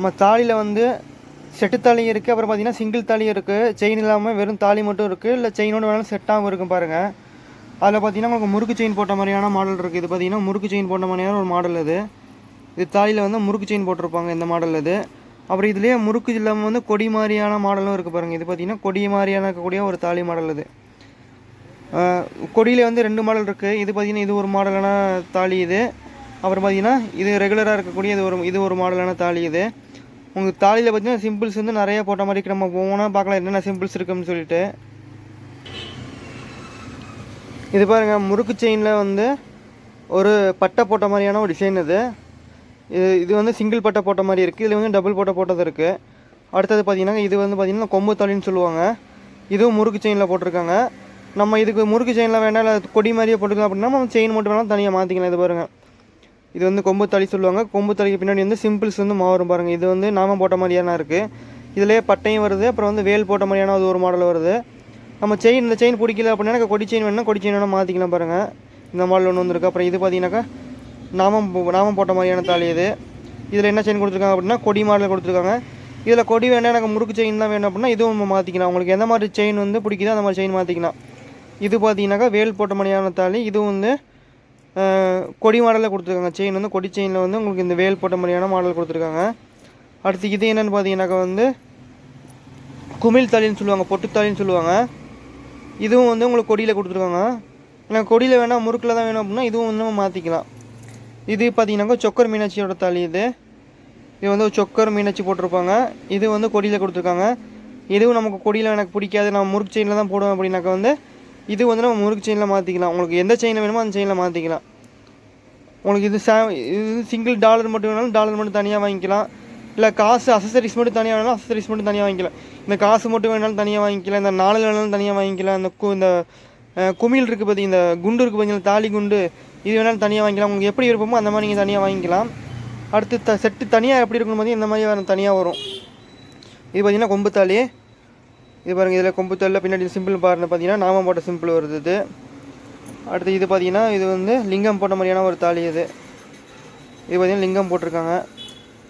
நம்ம தாலியில் வந்து செட்டு தாலியும் இருக்குது அப்புறம் பார்த்தீங்கன்னா சிங்கிள் தாலியும் இருக்குது செயின் இல்லாமல் வெறும் தாலி மட்டும் இருக்குது இல்லை செயினோடு வேணாலும் செட்டாகவும் இருக்கும் பாருங்கள் அதில் பார்த்தீங்கன்னா உங்களுக்கு முறுக்கு செயின் போட்ட மாதிரியான மாடல் இருக்குது இது பார்த்தீங்கன்னா முறுக்கு செயின் போட்ட மாதிரியான ஒரு மாடல் அது. இது தாலியில் வந்து முறுக்கு செயின் போட்டிருப்பாங்க இந்த மாடல் இது அப்புறம் இதுலேயே முறுக்கு இல்லாமல் வந்து கொடி மாதிரியான மாடலும் இருக்குது பாருங்கள் இது பார்த்தீங்கன்னா கொடி மாதிரியான இருக்கக்கூடிய ஒரு தாலி மாடல் இது கொடியில் வந்து ரெண்டு மாடல் இருக்குது இது பார்த்தீங்கன்னா இது ஒரு மாடலான தாலி இது. அப்புறம் பார்த்தீங்கன்னா இது ரெகுலராக இருக்கக்கூடிய இது ஒரு இது ஒரு மாடலான தாலி இது. உங்களுக்கு தாலியில் பார்த்தீங்கன்னா சிம்பிள்ஸ் வந்து நிறைய போட்ட மாதிரி இருக்கு. நம்ம போனால் பார்க்கலாம் என்னென்ன சிம்பிள்ஸ் இருக்குன்னு சொல்லிட்டு. இது பாருங்க முறுக்கு செயினில் வந்து ஒரு பட்டை போட்ட மாதிரியான ஒரு டிசைன் இது. இது இது வந்து சிங்கிள் பட்டை போட்ட மாதிரி இருக்குது இதில் வந்து டபுள் பட்டை போட்டது இருக்குது அடுத்தது பார்த்தீங்கன்னா இது வந்து பார்த்தீங்கன்னா கொம்பு தாலின்னு சொல்லுவாங்க. இதுவும் முறுக்கு செயினில் போட்டிருக்காங்க. நம்ம இதுக்கு முறுக்கு செயினில் வேணாம் இல்லை கொடி மாதிரியே போட்டுக்கலாம் அப்படின்னா நம்ம செயின் மட்டும் வேணாலும் தனியாக மாற்றிக்கலாம் இது பாருங்கள் இது வந்து கொம்பு தாலி சொல்லுவாங்க. கொம்பு தாலிக்கு பின்னாடி வந்து சிம்பிள்ஸ் வந்து மாறும் பாருங்கள் இது வந்து நாம போட்ட மாதிரியான இருக்குது இதுலேயே பட்டையும் வருது. அப்புறம் வந்து வேல் போட்ட மாதிரியான அது ஒரு மாடல் வருது. நம்ம செயின் இந்த செயின் பிடிக்கல அப்படின்னா எனக்கு கொடி செயின் வேணும்னா கொடி செயின் வேணால் மாற்றிக்கலாம் பாருங்கள் இந்த மாடல் ஒன்று வந்துருக்கு. அப்புறம் இது பார்த்தீங்கன்னாக்கா நாமம் நாமம் போட்ட மாதிரியான தாலி இது. இதில் என்ன செயின் கொடுத்துருக்காங்க அப்படின்னா கொடி மாடல் கொடுத்துருக்காங்க. இதில் கொடி வேணால் எனக்கு முறுக்கு செயின் தான் வேணும் அப்படின்னா இதுவும் நம்ம மாற்றிக்கலாம் உங்களுக்கு எந்த மாதிரி செயின் வந்து பிடிக்குதோ அந்த மாதிரி செயின் மாற்றிக்கலாம் இது பார்த்தீங்கன்னாக்கா வேல் போட்ட மாதிரியான தாலி. இதுவும் வந்து கொடி மாடலில் கொடுத்துருக்காங்க. செயின் வந்து கொடி செயினில் வந்து உங்களுக்கு இந்த வேல் போட்ட மாதிரியான மாடல் கொடுத்துருக்காங்க. அடுத்து இது என்னென்னு பார்த்தீங்கன்னாக்கா வந்து குமிழ் தாலின்னு சொல்லுவாங்க பொட்டுத்தாலின்னு சொல்லுவாங்க. இதுவும் வந்து உங்களுக்கு கொடியில் கொடுத்துருக்காங்க. எனக்கு கொடியில் வேணால் முறுக்கில் தான் வேணும் அப்படின்னா இதுவும் வந்து நம்ம மாற்றிக்கலாம் இது பார்த்தீங்கன்னாக்கா சொக்கர் மீனாட்சியோட தாலி இது. இது வந்து ஒரு சொக்கர் மீனாட்சி போட்டிருப்பாங்க. இது வந்து கொடியில் கொடுத்துருக்காங்க. இதுவும் நமக்கு கொடியில் எனக்கு பிடிக்காது. நான் முறுக்கு செயினில் தான் போடுவேன் அப்படின்னாக்கா வந்து இது வந்து நம்ம முறுக்கு செயினில் மாற்றிக்கலாம் உங்களுக்கு எந்த செயினில் வேணுமோ அந்த செயினில் மாற்றிக்கலாம் உங்களுக்கு இது சே இது சிங்கிள் டாலர் மட்டும் வேணாலும் டாலர் மட்டும் தனியாக வாங்கிக்கலாம். இல்லை காசு அசசரிஸ் மட்டும் தனியாக வேணாலும் அசசரிஸ் மட்டும் தனியாக வாங்கிக்கலாம். இந்த காசு மட்டும் வேணாலும் தனியாக வாங்கிக்கலாம். இந்த நாலு வேணாலும் தனியாக வாங்கிக்கலாம். இந்த கு இந்த குமிழ் இருக்குது பார்த்தி இந்த குண்டு இருக்குது பார்த்தீங்களா தாலி குண்டு இது வேணாலும் தனியாக வாங்கிக்கலாம். உங்களுக்கு எப்படி விருப்பமோ அந்த மாதிரி நீங்கள் தனியாக வாங்கிக்கலாம். அடுத்து த செட்டு தனியாக எப்படி இருக்குன்னு பார்த்தீங்கன்னா இந்த மாதிரி வரும் தனியாக வரும். இது பார்த்தீங்கன்னா கொம்பு தாலி. இது பாருங்கள் இதில் கொம்பு தாலியில் பின்னாடி சிம்பிள் பாருங்க பார்த்தீங்கன்னா நாமம் போட்ட சிம்பிள் வருது இது. அடுத்து இது பார்த்தீங்கன்னா இது வந்து லிங்கம் போட்ட மாதிரியான ஒரு தாலி இது. இது பார்த்தீங்கன்னா லிங்கம் போட்டிருக்காங்க.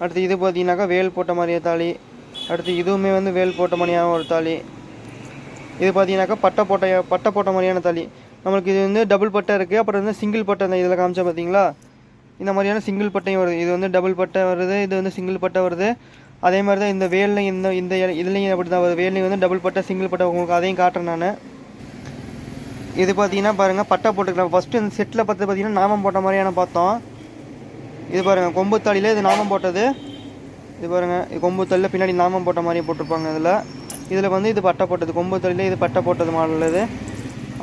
அடுத்து இது பார்த்தீங்கன்னாக்கா வேல் போட்ட மாதிரியே தாலி. அடுத்து இதுவுமே வந்து வேல் போட்ட மாதிரியான ஒரு தாலி. இது பார்த்தீங்கன்னாக்கா பட்டை போட்ட பட்டை போட்ட மாதிரியான தாலி. நம்மளுக்கு இது வந்து டபுள் பட்டை இருக்குது அப்புறம் வந்து சிங்கிள் பட்டை அந்த இதில் காமிச்சா பார்த்தீங்களா இந்த மாதிரியான சிங்கிள் பட்டையும் வருது. இது வந்து டபுள் பட்டை வருது இது வந்து சிங்கிள் பட்டை வருது. அதே மாதிரி தான் இந்த வேலில் இந்த இந்த இதுலேயும் அப்படி தான் வருது. வேலையும் வந்து டபுள் பட்டை சிங்கிள் பட்டை உங்களுக்கு அதையும் காட்டுறேன் நான். இது பார்த்தீங்கன்னா பாருங்கள் பட்டை போட்டுக்கலாம். ஃபஸ்ட்டு இந்த செட்டில் பார்த்து பார்த்தீங்கன்னா நாமம் போட்ட மாதிரியான பார்த்தோம் இது பாருங்கள் கொம்பு இது நாமம் போட்டது. இது பாருங்கள் இது கொம்பு தாலியில் பின்னாடி நாமம் போட்ட மாதிரி போட்டிருப்பாங்க இதில். இதில் வந்து இது பட்டை போட்டது. கொம்பு தாலியில் இது பட்டை போட்டது மாடல் இது.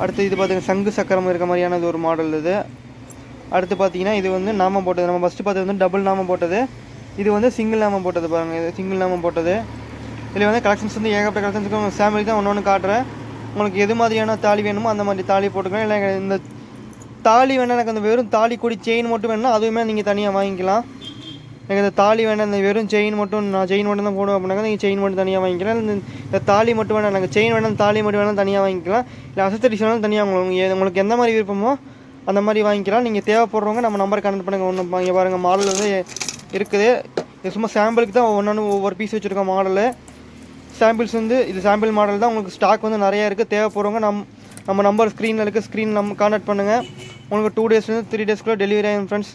அடுத்து இது பார்த்தீங்கன்னா சங்கு சக்கரம் இருக்க மாதிரியான இது ஒரு மாடல் இது. அடுத்து பார்த்தீங்கன்னா இது வந்து நாமம் போட்டது. நம்ம ஃபஸ்ட்டு பார்த்தது வந்து டபுள் நாமம் போட்டது. இது வந்து சிங்கிள் நாமம் போட்டது பாருங்கள் இது சிங்கிள் நாமம் போட்டது. இதில் வந்து கலெக்ஷன்ஸ் வந்து ஏகப்பட்ட கலெக்ஷன்ஸ் இருக்கும் ஃபேமிலி தான் ஒன்று ஒன்று காட்டுறேன் உங்களுக்கு எது மாதிரியான தாலி வேணுமோ அந்த மாதிரி தாலி போட்டுக்கலாம் இல்லை எனக்கு இந்த தாலி வேணால் எனக்கு அந்த வெறும் தாலி கூடி செயின் மட்டும் வேணும்னா அதுவுமே நீங்கள் தனியாக வாங்கிக்கலாம். எனக்கு இந்த தாலி வேணாம் இந்த வெறும் செயின் மட்டும் நான் செயின் மட்டும் தான் போடுவேன் அப்படின்னாக்கா நீங்கள் செயின் மட்டும் தனியாக வாங்கிக்கலாம். இந்த தாலி மட்டும் வேணாம் எனக்கு செயின் வேணாம் தாலி மட்டும் வேணால் தனியாக வாங்கிக்கலாம். இல்லை அசத்தரிஸ் வேணாலும் தனியாக உங்களுக்கு உங்களுக்கு எந்த மாதிரி விருப்பமோ அந்த மாதிரி வாங்கிக்கலாம். நீங்கள் தேவைப்படுறவங்க நம்ம நம்பர் கனெக்ட் பண்ணுங்கள் ஒன்று இங்கே பாருங்கள் மாடல் வந்து இருக்குது. இது சும்மா சாம்பிளுக்கு தான் ஒன்று ஒவ்வொரு பீஸ் வச்சுருக்கோம் மாடலு சாம்பிள்ஸ் வந்து இது சாம்பிள் மாடல் தான். உங்களுக்கு ஸ்டாக் வந்து நிறையா இருக்குது தேவைப்படுறவங்க நம் நம்ம நம்பர் ஸ்க்ரீனில் இருக்குது ஸ்க்ரீன் நம்ம கான்டாக்ட் பண்ணுங்கள் உங்களுக்கு டூ டேஸ்லேருந்து த்ரீ டேஸ்க்குள்ளே டெலிவரி ஆகும் ஃப்ரெண்ட்ஸ்